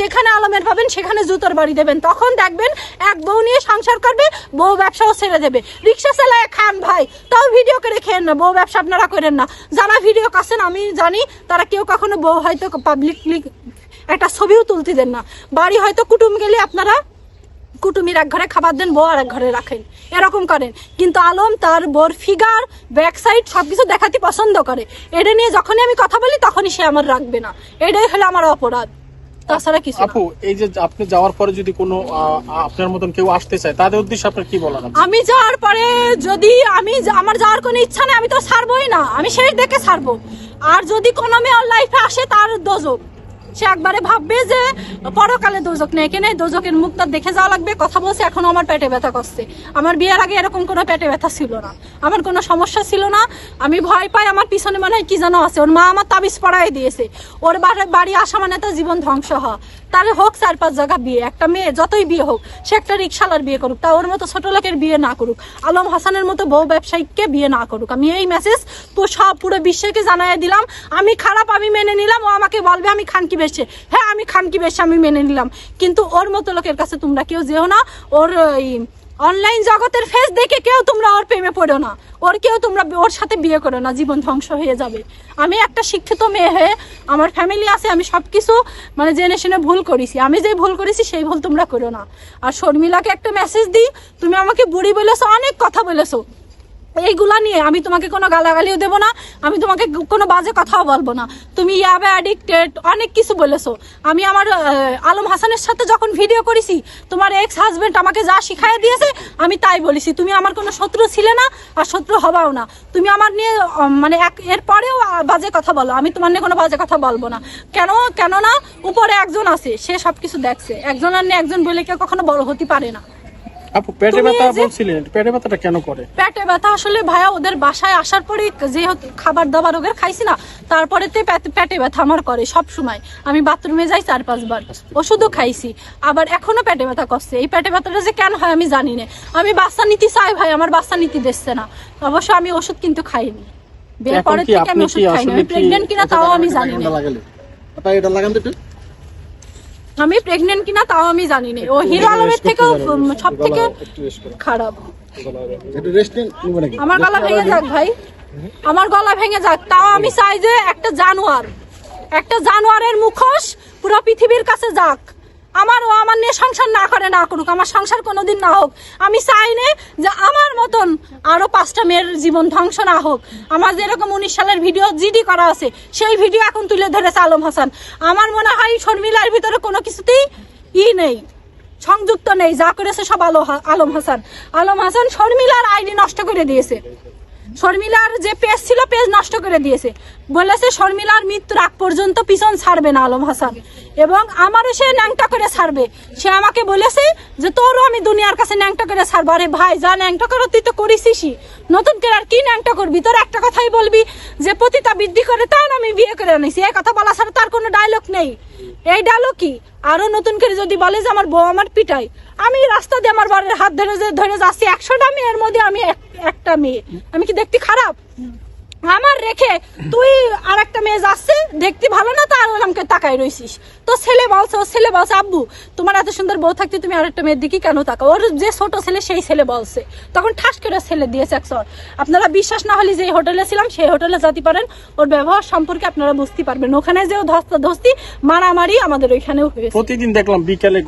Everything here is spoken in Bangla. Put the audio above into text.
যেখানে আলমের পাবেন, সেখানে জুতোর বাড়ি দেবেন। তখন দেখবেন এক বউ নিয়ে সংসার করবে, বউ ব্যবসাও ছেড়ে দেবে। রিক্সা চালায় খান ভাই, তাও ভিডিও করে খেয়েন না, বউ ব্যবসা আপনারা করেন না। যারা ভিডিও করছেন, আমি জানি, তারা কেউ কখনো বউ হয়তো পাবলিকলি একটা ছবিও তুলতে দেন না। বাড়ি হয়তো কুটুম গেলে আপনারা কুটুমির এক ঘরে খাবার দেন, বউ আর এক ঘরে রাখেন। এরকম করেন। কিন্তু আলম তার বোর ফিগার ব্যাক সাইড সবকিছু দেখাতে পছন্দ করে। এটা নিয়ে যখনই আমি কথা বলি, তখনই সে আমার রাখবে না। এটাই হলো আমার অপরাধ। তাছাড়া কিছু আপু এই যে আপনি যাওয়ার পরে যদি কোনো আপনার মতন কেউ আসতে চায় তাদের উদ্দেশ্যে আপনার কি বলার আমি যাওয়ার পরে যদি আমি আমার যাওয়ার কোনো ইচ্ছা নেই আমি তো ছাড়বোই না। আমি সেই দেখে ছাড়বো। আর যদি কোনো মেয়ের লাইফে আসে তার দোজক। সে একবারে ভাববে যে পরকালে দোজক নেই কেন দোজকের মুখটা দেখে যাওয়া লাগবে, কথা বলছে, এখনও আমার পেটে ব্যথা করছে। আমার বিয়ের আগে এরকম কোনো পেটে ব্যথা ছিল না। আমার কোনো সমস্যা ছিল না। আমি ভয় পাই, আমার পিছনে মনে কি যেন আছে। ওর মা আমার তাবিজ পড়াই দিয়েছে। ওর বাড়ি আসা মানে তো জীবন ধ্বংস হওয়া। তাহলে হোক চার পাঁচ জায়গা বিয়ে, একটা মেয়ে যতই বিয়ে হোক, সে একটা রিক্সালার বিয়ে করুক, তা ওর মতো ছোট লোকের বিয়ে না করুক। আলম হাসানের মতো বউ ব্যবসায়ীকে বিয়ে না করুক। আমি এই মেসেজ তো সব পুরো বিশ্বকে জানাই দিলাম। আমি খারাপ আমি মেনে নিলাম, ও আমাকে বলবে আমি খানকি বেশে। হ্যাঁ আমি খানকি বেশে আমি মেনে নিলাম। কিন্তু ওর মতো লোকের কাছে তোমরা কেউ যেও না। ওর ওই অনলাইন জগতের ফেস দেখে কেউ তোমরা ওর প্রেমে পড়ো না। ওর কেউ তোমরা ওর সাথে বিয়ে করো না, জীবন ধ্বংস হয়ে যাবে। আমি একটা শিক্ষিত মেয়ে হয়ে আমার ফ্যামিলি আছে, আমি সব কিছু মানে জেনে শুনে ভুল করেছি। আমি যে ভুল করেছি, সেই ভুল তোমরা করো না। আর শর্মিলাকে একটা মেসেজ দিই, তুমি আমাকে বুড়ি বলেছ, অনেক কথা বলেছ। এইগুলা নিয়ে আমি তোমাকে কোনো গালাগালিও দেবো না, আমি তোমাকে কোনো বাজে কথাও বলব না। তুমি ইয়াবে অ্যাডিক্টেড অনেক কিছু বলেছ। আমি আমার আলম হাসানের সাথে যখন ভিডিও করেছি, তোমার এক্স হাজবেন্ড আমাকে যা শিখাই দিয়েছে, আমি তাই বলেছি। তুমি আমার কোনো শত্রু ছিলে না আর শত্রু হবাও না। তুমি আমার নিয়ে মানে এক, এর পরেও বাজে কথা বলো। আমি তোমার নিয়ে কোনো বাজে কথা বলব না। কেন, কেননা উপরে একজন আছে, সে সব কিছু দেখছে। একজন আর নিয়ে একজন বলে কেউ কখনো বড় হতে পারে না। আপু পেটে ব্যথা বলছিলেন পেটে ব্যথাটা কেন করে? পেটে ব্যথা আসলে ভাইয়া ওদের বাসায় আসার পরে খাবার দাবার ওদের খাইছি না তারপরে তে পেটে ব্যথা আমার করে সব সময় আমি বাথরুমে যাই চার পাঁচবার ওষুধও খাইছি আবার এখনও পেটে ব্যথা করছে। এই পেটে ব্যথাটা যে কেন হয় আমি জানি না। আমি বাচ্চা নিতে চাই ভাই আমার বাচ্চা নিতে দিচ্ছে না। অবশ্য আমি ওষুধ কিন্তু খাইনি। বিয়ের পরের থেকে আমি ওষুধ খাইনি। আমি প্রেগনেন্ট কিনা তাও আমি জানি না। এটা লাগান আমি প্রেগনেন্ট কিনা তাও আমি জানি না ও হিরো আলমের থেকেও সব থেকে খারাপ। আমার গলা ভেঙে যাক ভাই। আমার গলা ভেঙে যাক। তাও আমি চাই যে একটা জানোয়ার। একটা জানোয়ারের মুখোশ পুরো পৃথিবীর কাছে যাক। আমার ও আমার নিয়ে সংসার না করে, না করুক। আমার সংসার কোনোদিন না হোক। আমি চাই না যে আমার মতন আরও পাঁচটা মেয়ের জীবন ধ্বংস না হোক। আমার যেরকম উনিশ সালের ভিডিও জিডি করা আছে, সেই ভিডিও এখন তুলে ধরেছে আলম হাসান। আমার মনে হয় শর্মিলার ভিতরে কোনো কিছুতেই ই নেই, সংযুক্ত নেই। যা করেছে সব আলো আলম হাসান। আলম হাসান শর্মিলার আইডি নষ্ট করে দিয়েছে। শর্মিলার যে পেজ ছিল, পেজ নষ্ট করে দিয়েছে। বলেছে, শর্মিলার মৃত্যুর আগ পর্যন্ত পিছন ছাড়বে না আলম হাসান। এবং আমারও সে ন্যাংটা করে ছাড়বে। সে আমাকে বলেছে যে, তোরও আমি দুনিয়ার কাছে ন্যাংটা করে ছাড়বো। আরে ভাই, যা ন্যাংটা করো, তুই তো করিসই নতুন করে আর কি ন্যাংটা করবি? তোর একটা কথাই বলবি যে, পতিতা বৃদ্ধি করে তাও আমি বিয়ে করে আনিছি এই কথা বলা ছাড়া তার কোনো ডায়লগ নেই। এই ডায়লগ কি? আরও নতুন করে যদি বলে যে আমার বউ আমার পিটাই, আমি রাস্তা দিয়ে আমার বাড়ির হাত ধরে ধরে যাচ্ছি, একশোটা মেয়ের মধ্যে আমি এক- একটা মেয়ে। আমি কি দেখতে খারাপ? রেখে তুই আর একটা মেয়ে যাচ্ছে, দেখতে ভালো না তো আর আমাকে তাকাই রইছিস। তো ছেলে বলছে ও ছেলে বলছে, আব্বু, তোমার এত সুন্দর বউ থাকতে তুমি আর একটা মেয়ের দিকে কেন তাকাও? ওর যে ছোট ছেলে, সেই ছেলে বলছে। তখন ঠাস করে ছেলে দিয়েছে একশো আপনারা বিশ্বাস না হলে যে হোটেলে ছিলাম, সেই হোটেলে যেতে পারেন। ওর ব্যবহার সম্পর্কে আপনারা বুঝতে পারবেন। ওখানে যে ধস্তা ধস্তি, মারামারি আমাদের ওইখানেও হয়েছে। প্রতিদিন দেখলাম বিকেলে